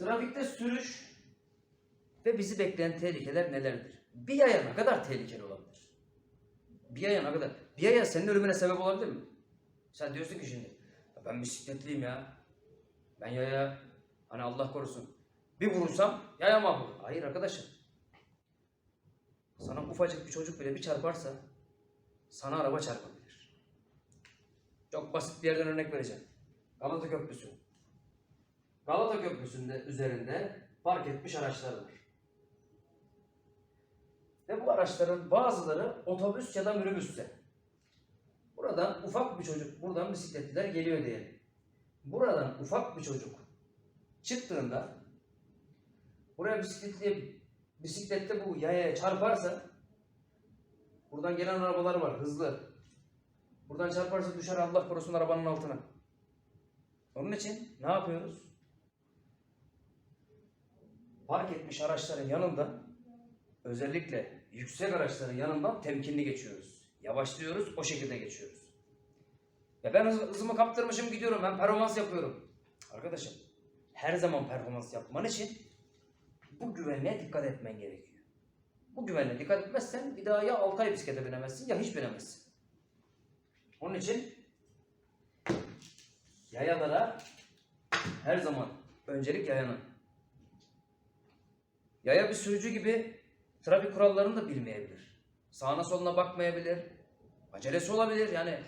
Trafikte sürüş ve bizi bekleyen tehlikeler nelerdir? Bir yaya ne kadar tehlikeli olabilir? Bir yaya ne kadar? Bir yaya senin ölümüne sebep olabilir mi? Sen diyorsun ki şimdi "Ya ben bisikletliyim ya. Ben yaya hani Allah korusun. Bir vurursam yaya mahvolur. Hayır arkadaşım. Sana ufacık bir çocuk bile bir çarparsa sana araba çarpabilir. Çok basit bir yerden örnek vereceğim. Galata Köprüsü. Galata Köprüsü'nde üzerinde park etmiş araçlar var. Ve bu araçların bazıları otobüs ya da minibüsse. Buradan ufak bir çocuk, buradan bisikletliler geliyor diyelim. Buradan ufak bir çocuk çıktığında buraya bisikletli bisiklette bu yayaya çarparsa buradan gelen arabalar var hızlı. Buradan çarparsa düşer Allah korusun arabanın altına. Onun için ne yapıyoruz? Park etmiş araçların yanında özellikle yüksek araçların yanından temkinli geçiyoruz. Yavaşlıyoruz, o şekilde geçiyoruz. Ya ben hız- hızımı kaptırmışım gidiyorum, ben performans yapıyorum. Arkadaşım, her zaman performans yapman için bu güvenliğe dikkat etmen gerekiyor. Bu güvenliğe dikkat etmezsen bir daha ya 6 ay bisiklete binemezsin ya hiç binemezsin. Onun için yayalara her zaman öncelik yayanın. Yaya bir sürücü gibi trafik kurallarını da bilmeyebilir. Sağına soluna bakmayabilir. Acelesi olabilir yani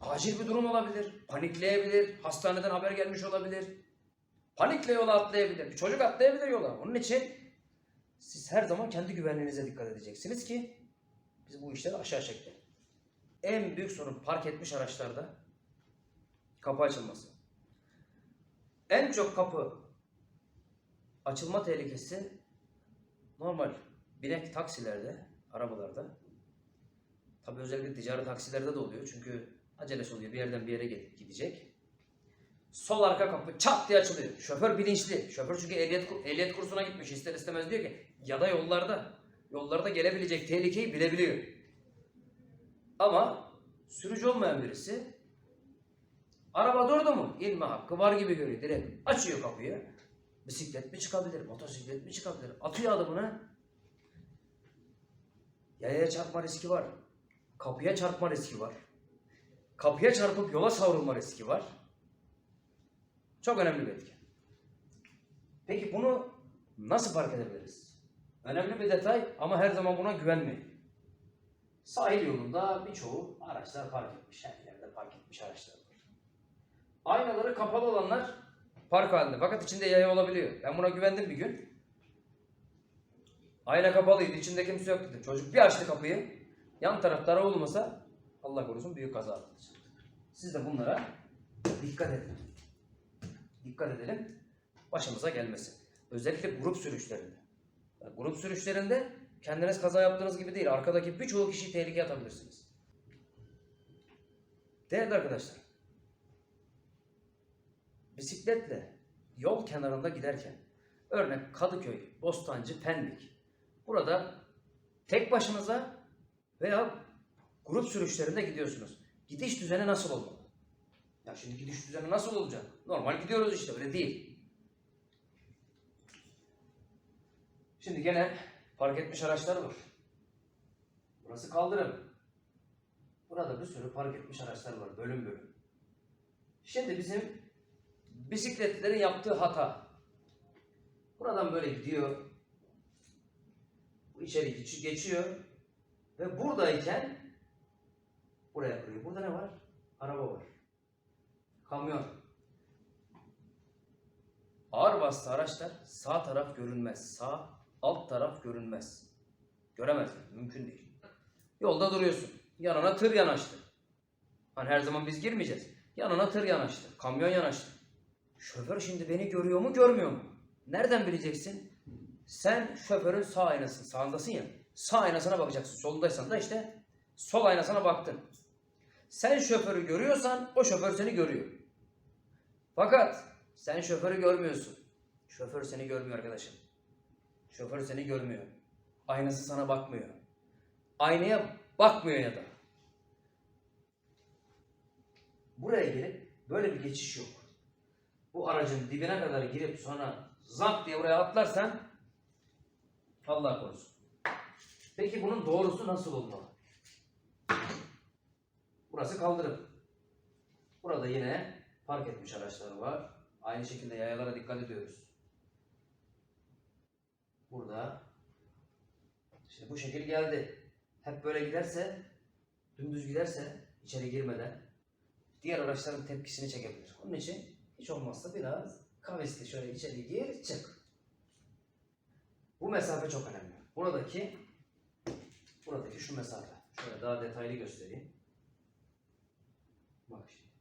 acil bir durum olabilir. Panikleyebilir. Hastaneden haber gelmiş olabilir. Panikle yola atlayabilir. Bir çocuk atlayabilir yola. Onun için siz her zaman kendi güvenliğinize dikkat edeceksiniz ki biz bu işleri aşağı çekelim. En büyük sorun park etmiş araçlarda kapı açılması. En çok kapı açılma tehlikesi normal binek taksilerde, arabalarda. Tabii özellikle ticari taksilerde de oluyor. Çünkü acelesi oluyor. Bir yerden bir yere gidecek. Sol arka kapı çat diye açılıyor. Şoför bilinçli. Şoför çünkü ehliyet, ehliyet kursuna gitmiş. ister istemez diyor ki ya da yollarda. Yollarda gelebilecek tehlikeyi bilebiliyor. Ama sürücü olmayan birisi araba durdu mu? İnme hakkı var gibi görüyor. Direkt açıyor kapıyı. Bisiklet mi çıkabilir? Motosiklet mi çıkabilir? Atıyor adımını. Yayaya çarpma riski var. Kapıya çarpma riski var. Kapıya çarpıp yola savrulma riski var. Çok önemli bir etken. Peki bunu nasıl fark edebiliriz? Önemli bir detay ama her zaman buna güvenmeyin. Sahil yolunda birçoğu araçlar park etmiş. Her yerde park etmiş araçlar var. Aynaları kapalı olanlar park halinde. Fakat içinde yaya olabiliyor. Ben buna güvendim bir gün. Ayna kapalıydı. içinde kimse yok dedim. Çocuk bir açtı kapıyı. Yan tarafta araba olmasa Allah korusun büyük kaza atlatacak. Siz de bunlara dikkat edin. Dikkat edelim. Başımıza gelmesin. Özellikle grup sürüşlerinde. Yani grup sürüşlerinde kendiniz kaza yaptığınız gibi değil. Arkadaki birçoğu kişiyi tehlikeye atabilirsiniz. Değerli arkadaşlar. Bisikletle yol kenarında giderken örnek Kadıköy, Bostancı, Pendik. Burada tek başınıza veya grup sürüşlerinde gidiyorsunuz. Gidiş düzeni nasıl olmalı? Ya şimdi gidiş düzeni nasıl olacak? Normal gidiyoruz işte öyle değil. Şimdi gene park etmiş araçlar var. Burası kaldırım. Burada bir sürü park etmiş araçlar var bölüm bölüm. Şimdi bizim bisikletlilerin yaptığı hata. Buradan böyle gidiyor. Bu içeri geç- geçiyor. Ve buradayken buraya kırıyor. Burada ne var? Araba var. Kamyon. Ağır bastı araçlar sağ taraf görünmez. Sağ alt taraf görünmez. Göremezler. Mümkün değil. Yolda duruyorsun. Yanına tır yanaştı. Hani her zaman biz girmeyeceğiz. Yanına tır yanaştı. Kamyon yanaştı. Şoför şimdi beni görüyor mu görmüyor mu? Nereden bileceksin? Sen şoförün sağ aynasın. Sağındasın ya. Sağ aynasına bakacaksın. Solundaysan da işte sol aynasına baktın. Sen şoförü görüyorsan o şoför seni görüyor. Fakat sen şoförü görmüyorsun. Şoför seni görmüyor arkadaşım. Şoför seni görmüyor. Aynası sana bakmıyor. Aynaya bakmıyor ya da. Buraya gelip böyle bir geçiş yok. Bu aracın dibine kadar girip sonra zank diye buraya atlarsan Allah korusun. Peki bunun doğrusu nasıl olmalı? Burası kaldırım. Burada yine park etmiş araçları var. Aynı şekilde yayalara dikkat ediyoruz. Burada işte bu şekil geldi. Hep böyle giderse, dümdüz giderse içeri girmeden diğer araçların tepkisini çekebilir. Onun için hiç olmazsa biraz kavisli şöyle içeri gir çık. Bu mesafe çok önemli. Buradaki buradaki şu mesafe. Şöyle daha detaylı göstereyim. Bak şimdi.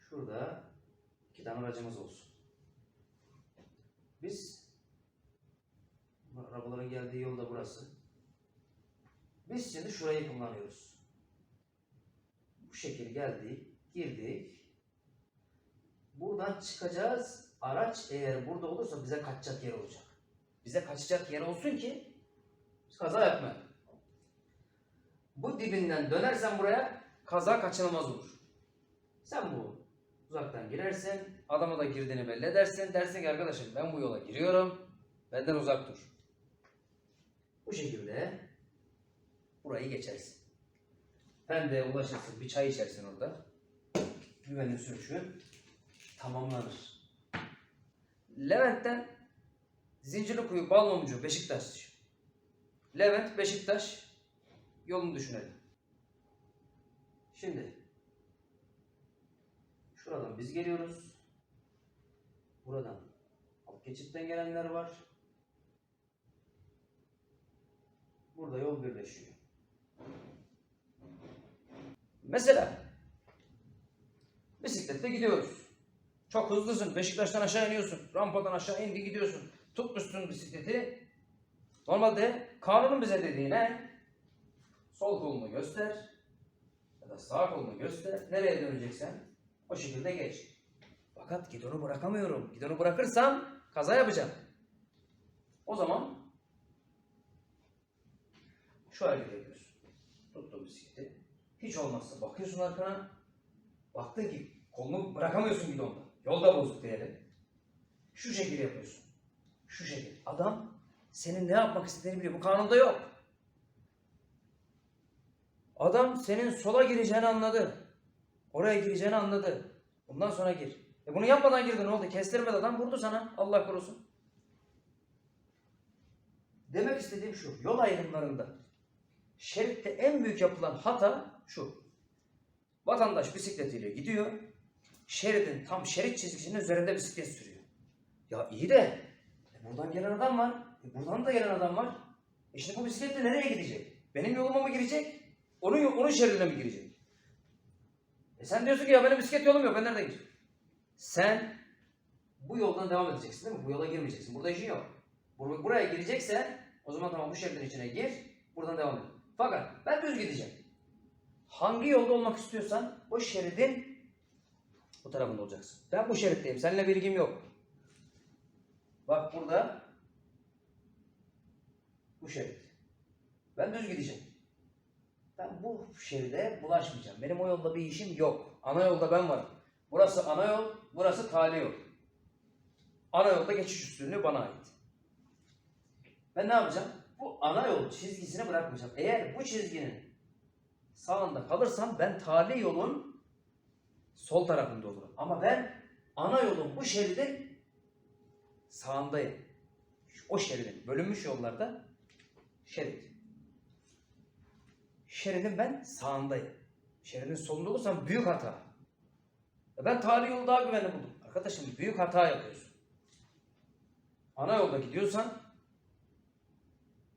Şurada iki tane aracımız olsun. Biz arabaların geldiği yol da burası. Biz şimdi şurayı kullanıyoruz. Bu şekil geldik, girdik. Buradan çıkacağız. Araç eğer burada olursa bize kaçacak yer olacak. Bize kaçacak yer olsun ki kaza yapmayalım. Bu dibinden dönersen buraya kaza kaçınılmaz olur. Sen bu uzaktan girersin, adama da girdiğini belli edersin. Dersin ki arkadaşım ben bu yola giriyorum, benden uzak dur. Bu şekilde burayı geçersin. Ben de ulaşırsın, bir çay içersin orada. Güvenli sürüşü tamamlanır. Levent'ten Zincirlikuyu, Balmumcu, Beşiktaş. Levent, Beşiktaş yolunu düşünelim. Şimdi şuradan biz geliyoruz. Buradan alt geçitten gelenler var. Burada yol birleşiyor. Mesela bisiklette gidiyoruz. Çok hızlısın. Beşiktaş'tan aşağı iniyorsun. Rampadan aşağı indi gidiyorsun. Tutmuşsun bisikleti. Normalde kanunun bize dediği ne? Sol kolunu göster. Ya da sağ kolunu göster. Nereye döneceksen o şekilde geç. Fakat gidonu bırakamıyorum. Gidonu bırakırsam kaza yapacağım. O zaman şu hareket yapıyorsun. Tuttun bisikleti. Hiç olmazsa bakıyorsun arkana. Baktın ki kolunu bırakamıyorsun gidonda. Yolda bozuk diyelim. Şu şekil yapıyorsun. Şu şekil. Adam senin ne yapmak istediğini biliyor. Bu kanunda yok. Adam senin sola gireceğini anladı. Oraya gireceğini anladı. Bundan sonra gir. E bunu yapmadan girdin ne oldu? Kestirmedi adam vurdu sana. Allah korusun. Demek istediğim şu. Yol ayrımlarında şeritte en büyük yapılan hata şu. Vatandaş bisikletiyle gidiyor. Şeridin tam şerit çizgisinin üzerinde bisiklet sürüyor. Ya iyi de e buradan gelen adam var. E buradan da gelen adam var. E şimdi bu bisikletle nereye gidecek? Benim yoluma mı girecek? Onun, onun şeridine mi girecek? E sen diyorsun ki ya benim bisiklet yolum yok. Ben nereden gideceğim? Sen bu yoldan devam edeceksin değil mi? Bu yola girmeyeceksin. Burada işin yok. Bur- Buraya gireceksen o zaman tamam bu şeridin içine gir. Buradan devam et. Fakat ben düz gideceğim. Hangi yolda olmak istiyorsan o şeridin bu tarafında olacaksın. Ben bu şeritteyim. Seninle bilgim yok. Bak burada bu şerit. Ben düz gideceğim. Ben bu şeride bulaşmayacağım. Benim o yolda bir işim yok. Ana yolda ben varım. Burası ana yol, burası tali yol. Ana yolda geçiş üstünlüğü bana ait. Ben ne yapacağım? Bu ana yol çizgisini bırakmayacağım. Eğer bu çizginin sağında kalırsam ben tali yolun sol tarafında olurum. Ama ben ana yolun bu şeridin sağındayım. O şeridin bölünmüş yollarda şerit. Şeridin ben sağındayım. Şeridin solunda olursam büyük hata. Ben tali yolu daha güvenli buldum. Arkadaşım büyük hata yapıyorsun. Ana yolda gidiyorsan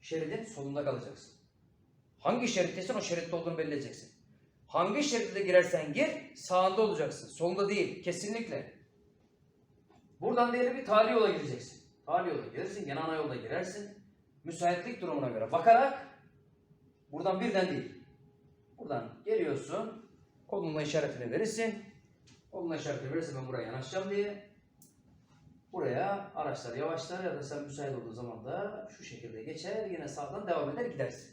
şeridin solunda kalacaksın. Hangi şeritteysen o şeritte olduğunu belli edeceksin. Hangi şeritte girersen gir sağında olacaksın. Solunda değil. Kesinlikle. Buradan diyelim bir tali yola gireceksin. Tali yola girersin. Gene ana yolda girersin. Müsaitlik durumuna göre bakarak buradan birden değil. Buradan geliyorsun. Kolunla işaretini verirsin. Kolunla işaretini verirsin ben buraya yanaşacağım diye. Buraya araçlar yavaşlar ya da sen müsait olduğu zaman da şu şekilde geçer yine sağdan devam eder gidersin.